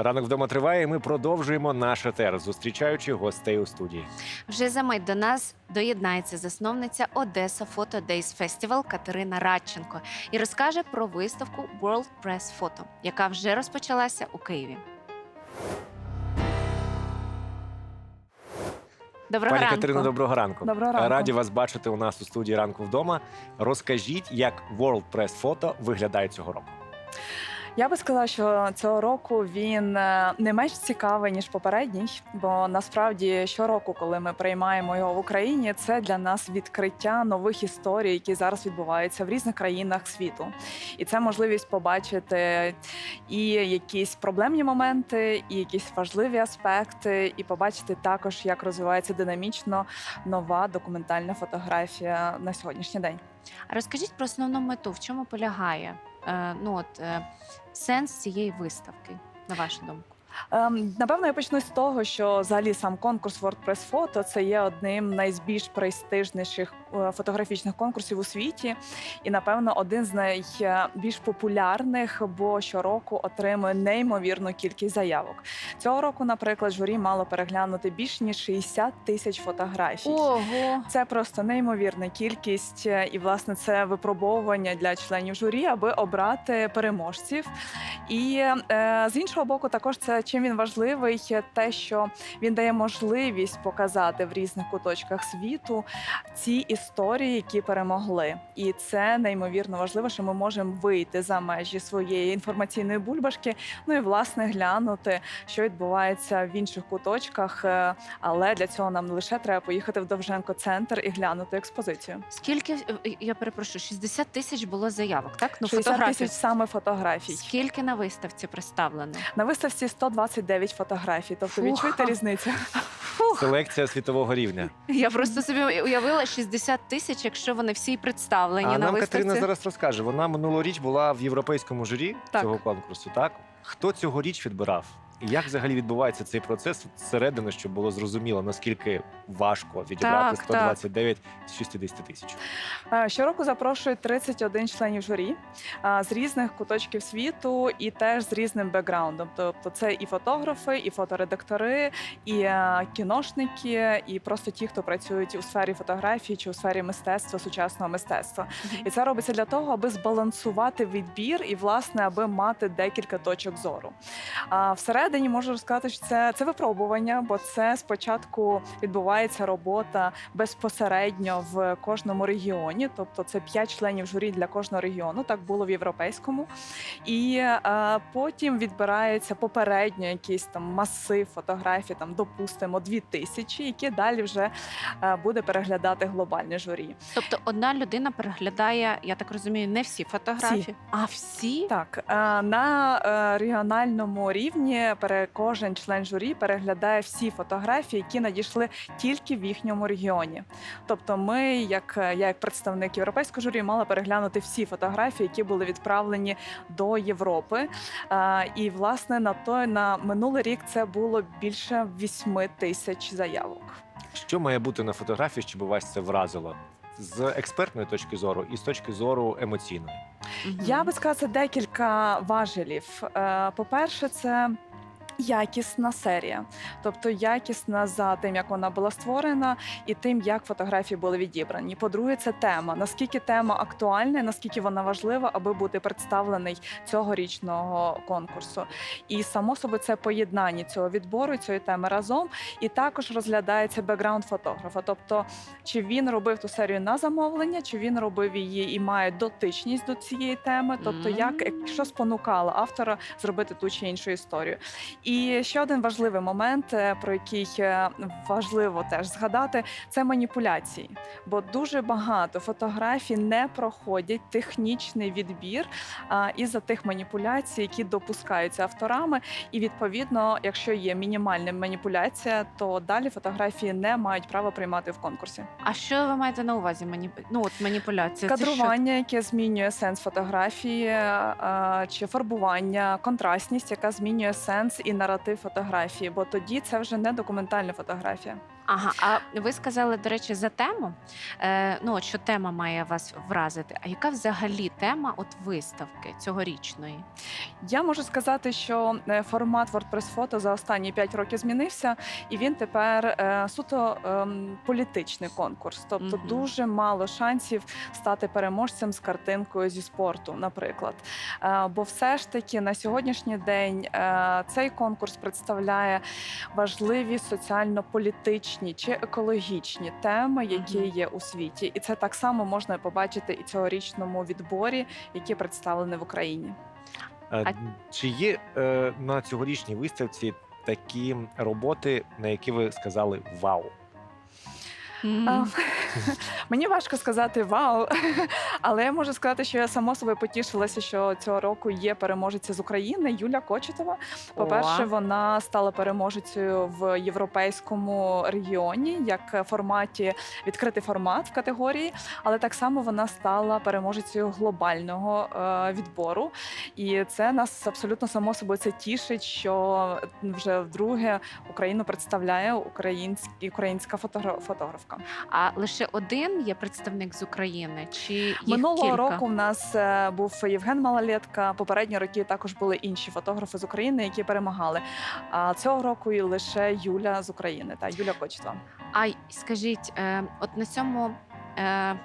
Ранок вдома триває. і Ми продовжуємо наш етер, зустрічаючи гостей у студії. Вже за мить до нас доєднається засновниця Одеса Photo Days Festival Катерина Радченко і розкаже про виставку World Press Photo, яка вже розпочалася у Києві. Доброго Пані ранку. Катерино, доброго ранку. Доброго ранку. Раді вас бачити у нас у студії ранку вдома. Розкажіть, як World Press Photo виглядає цього року. Я би сказала, що цього року він е, не менш цікавий ніж попередній, бо насправді щороку, коли ми приймаємо його в Україні, це для нас відкриття нових історій, які зараз відбуваються в різних країнах світу. І це можливість побачити і якісь проблемні моменти, і якісь важливі аспекти, і побачити також, як розвивається динамічно нова документальна фотографія на сьогоднішній день. А Розкажіть про основну мету, в чому полягає е, ну, от, е, сенс цієї виставки, на вашу думку? Ем, напевно, я почну з того, що взагалі сам конкурс WordPress Photo це є одним найбільш престижніших фотографічних конкурсів у світі, і напевно один з найбільш популярних, бо щороку отримує неймовірну кількість заявок. Цього року, наприклад, журі мало переглянути більш ніж 60 тисяч фотографій. Ого! Це просто неймовірна кількість, е, і власне це випробовування для членів журі, аби обрати переможців. І е, з іншого боку, також це чим він важливий, е, те, що він дає можливість показати в різних куточках світу ці історії, які перемогли. І це неймовірно важливо, що ми можемо вийти за межі своєї інформаційної бульбашки. Ну і власне глянути, що відбувається в інших куточках. е, Але для цього нам не лише треба поїхати в Довженко центр і глянути експозицію. Скільки, е, я перепрошую, 60 тисяч було заявок, так? Ну, 60 фотографій. тисяч саме фотографій. Скільки на виставці представлено? На виставці 129 фотографій. Тобто Фух. відчуйте різницю. Селекція світового рівня. Я просто собі уявила 60 тисяч, якщо вони всі представлені а на нам виставці. Катерина зараз розкаже. Вона минулоріч була в європейському журі Так. цього конкурсу. Так хто цьогоріч відбирав? Як взагалі відбувається цей процес зсередини, щоб було зрозуміло, наскільки важко відібрати Так, 129 з 60 тисяч? Е, Щороку запрошують 31 членів журі е, з різних куточків світу і теж з різним бекграундом. Тобто це і фотографи, і фоторедактори, і е, кіношники, і просто ті, хто працюють у сфері фотографії чи у сфері мистецтва, сучасного мистецтва. І це робиться для того, аби збалансувати відбір і, власне, аби мати декілька точок зору. А всередині можу розказати, що це, це випробування, бо це спочатку відбувається робота безпосередньо в кожному регіоні, тобто це п'ять членів журі для кожного регіону. Так було в європейському. І е, потім відбирається попередньо якийсь там масив фотографій, там допустимо дві тисячі, які далі вже е, буде переглядати глобальне журі. Тобто одна людина переглядає, я так розумію, не всі фотографії, а всі? Так, е, на е, регіональному рівні пере- кожен член журі переглядає всі фотографії, які надійшли тільки в їхньому регіоні. Тобто, ми, як я як представник європейського журі, мала переглянути всі фотографії, які були відправлені до Європи. І власне на той на минулий рік це було більше 8 тисяч заявок. Що має бути на фотографії, щоб вас це вразило? З експертної точки зору і з точки зору емоційної. Я би сказала, це декілька важелів. Е, По-перше, це якісна серія, тобто якісна за тим, як вона була створена, і тим, як фотографії були відібрані. По-друге, це тема. Наскільки тема актуальна, наскільки вона важлива, аби бути представлений цьогорічного конкурсу. І само собою це поєднання цього відбору цієї теми разом. І також розглядається бекграунд фотографа. Тобто, чи він робив ту серію на замовлення, чи він робив її і має дотичність до цієї теми. Тобто, як що спонукало автора зробити ту чи іншу історію. І ще один важливий момент, е, про який е, важливо теж згадати, це маніпуляції. Бо дуже багато фотографій не проходять технічний відбір із-за тих маніпуляцій, які допускаються авторами. І відповідно, якщо є мінімальна маніпуляція, то далі фотографії не мають права приймати в конкурсі. А що ви маєте на увазі? Мані... Ну, от маніпуляція. Кадрування, яке змінює сенс фотографії, е, чи фарбування, контрастність, яка змінює сенс і наратив фотографії, бо тоді це вже не документальна фотографія. Ага, а ви сказали, до речі, за тему. Е, ну, от що тема має вас вразити. А яка взагалі тема от виставки цьогорічної? Я можу сказати, що е, формат WordPress фото за останні 5 років змінився, і він тепер е, суто ем, політичний конкурс. Тобто Мгм. дуже мало шансів стати переможцем з картинкою зі спорту, наприклад. Е, бо все ж таки на сьогоднішній день е, цей конкурс представляє важливі соціально-політичні чи екологічні теми, які є у світі, і це так само можна побачити і цьогорічному відборі, які представлені в Україні. Е, А- Чи є е, на цьогорічній виставці такі роботи, на які ви сказали вау? А, Мені важко сказати вау, але я можу сказати, що я само собою потішилася, що цього року є переможеця з України Юля Кочетова. По-перше, вона стала переможецею в європейському регіоні, як форматі відкритий формат в категорії, але так само вона стала переможецею глобального е, відбору. І це нас абсолютно само собою це тішить, що вже вдруге Україну представляє українська українська фотогра- фотографка. А лише один є представник з України? Чи їх Минулого кілька? року в нас е, був Євген Малолетка. Попередні роки також були інші фотографи з України, які перемагали. А цього року і лише Юля з України та Юля Кочетова. А скажіть, е, от на цьому е,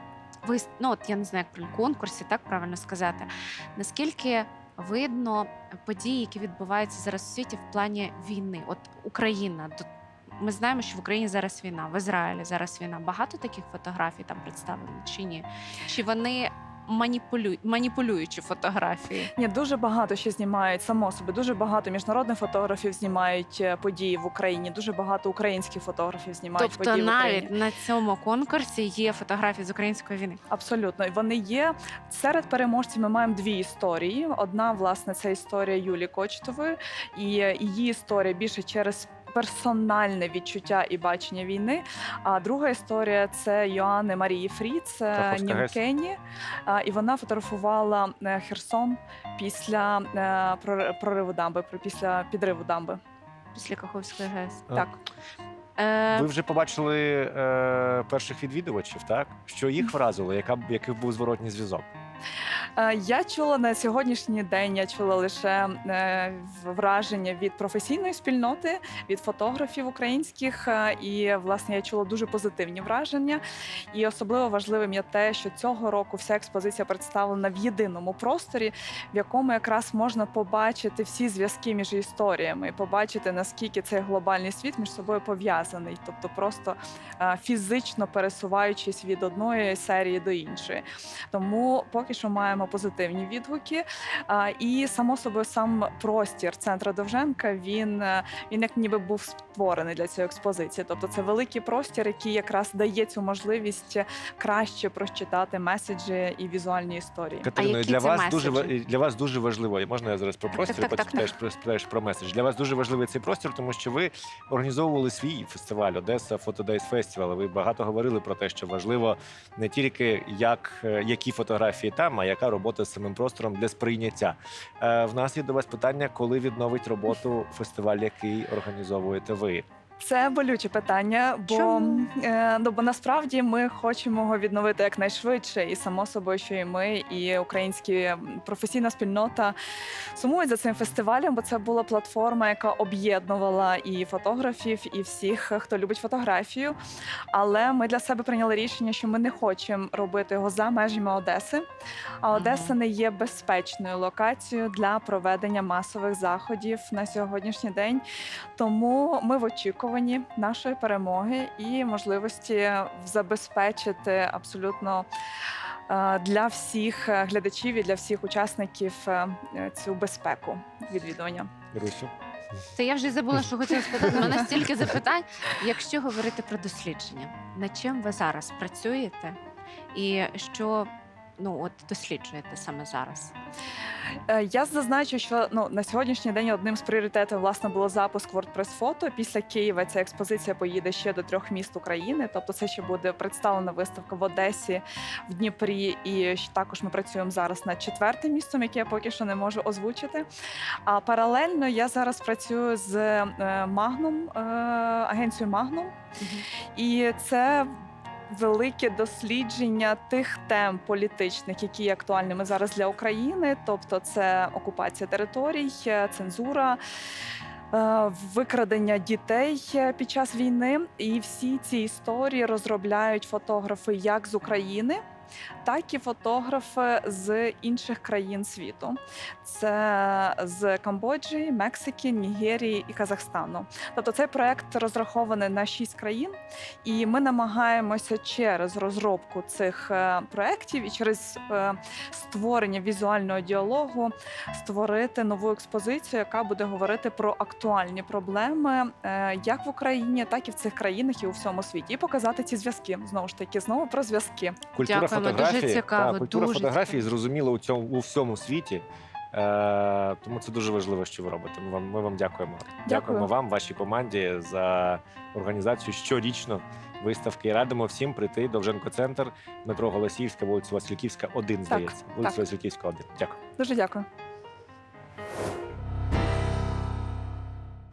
ви ну от я не знаю, як про конкурсі, так правильно сказати. Наскільки видно події, які відбуваються зараз у світі в плані війни? От Україна до- ми знаємо, що в Україні зараз війна, в Ізраїлі зараз війна. Багато таких фотографій там представлено чи ні? Чи вони маніпулюють маніпулюючі фотографії? Ні, дуже багато ще знімають само собі. Дуже багато міжнародних фотографів знімають е, події в Україні. Дуже багато українських фотографів знімають тобто події в навіть Україні. на цьому конкурсі є фотографії з української війни. Абсолютно, І вони є серед переможців. Ми маємо дві історії. Одна, власне, це історія Юлії Кочетової, і е, її історія більше через. Персональне відчуття і бачення війни. А друга історія це Йоанни Марії Фріц, е, Німкені. І вона фотографувала е, Херсон після е, прориву дамби, після підриву дамби. Після Каховської ГЕС. Так. Ви вже побачили е, перших відвідувачів, так? Що їх вразило, яка, який був зворотній зв'язок? Е, Я чула на сьогоднішній день. Я чула лише е, враження від професійної спільноти, від фотографів українських. е, І власне я чула дуже позитивні враження. І особливо важливим є те, що цього року вся експозиція представлена в єдиному просторі, в якому якраз можна побачити всі зв'язки між історіями, побачити наскільки цей глобальний світ між собою пов'язаний, тобто просто фізично пересуваючись від одної серії до іншої. Тому поки що маємо позитивні відгуки. А, І само собою сам простір центра Довженка він, е, він як ніби був створений для цієї експозиції. Тобто це великий простір, який якраз дає цю можливість краще прочитати меседжі і візуальні історії. Катерино, для вас дуже для вас дуже важливо. і Можна я зараз про простір, так, потім так, так. теж про про меседж. Для вас дуже важливий цей простір, тому що ви організовували свій фестиваль Одеса Фотодейс Фестивал. Ви багато говорили про те, що важливо не тільки як е, які фотографії там, а яка робота з самим простором для сприйняття. Е, в нас є до вас питання, коли відновить роботу фестиваль, який організовуєте ви. Це болюче питання, бо, Чому? е, ну, бо насправді ми хочемо його відновити якнайшвидше, і само собою, що і ми, і українські професійна спільнота сумують за цим фестивалем, бо це була платформа, яка об'єднувала і фотографів, і всіх, хто любить фотографію. Але ми для себе прийняли рішення, що ми не хочемо робити його за межами Одеси. А. Одеса не є безпечною локацією для проведення масових заходів на сьогоднішній день. Тому ми в очікуванні нашої перемоги і можливості забезпечити абсолютно е, для всіх е, глядачів і для всіх учасників е, цю безпеку відвідування. Ірусю? Та я вже забула, що хотіла спитати. У мене стільки запитань. Якщо говорити про дослідження, над чим ви зараз працюєте, і що ну от досліджуєте саме зараз? Е, Я зазначу, що ну на сьогоднішній день одним з пріоритетів власне було запуск WordPress фото. Після Києва ця експозиція поїде ще до трьох міст України. Тобто, це ще буде представлена виставка в Одесі, в Дніпрі, і також ми працюємо зараз над четвертим містом, яке я поки що не можу озвучити. А паралельно я зараз працюю з е, Magnum, е, агенцією Magnum. І це велике дослідження тих тем політичних, які є актуальними зараз для України. Тобто, це окупація територій, цензура. е, Викрадення дітей під час війни, і всі ці історії розробляють фотографи як з України, так і фотографи з інших країн світу. Це з Камбоджі, Мексики, Нігерії і Казахстану. Тобто цей проект розрахований на шість країн, і ми намагаємося через розробку цих е, проєктів і через е, створення візуального діалогу створити нову експозицію, яка буде говорити про актуальні проблеми е, як в Україні, так і в цих країнах і у всьому світі, і показати ці зв'язки. Знову ж таки, знову про зв'язки. Культура Дякуємо, дуже цікаво, та, культура дуже фотографії цікаво. зрозуміла у цьому у всьому світі. Е, тому це дуже важливо, що ви робите. Ми вам, ми вам дякуємо. Дякуємо вам, вашій команді, за організацію щорічно виставки. Радимо всім прийти Довженко центр, метро Голосіївська, вулиця Васильківська, 1, здається. Вулиця так. Васильківська, 1. Дякую. Дуже дякую.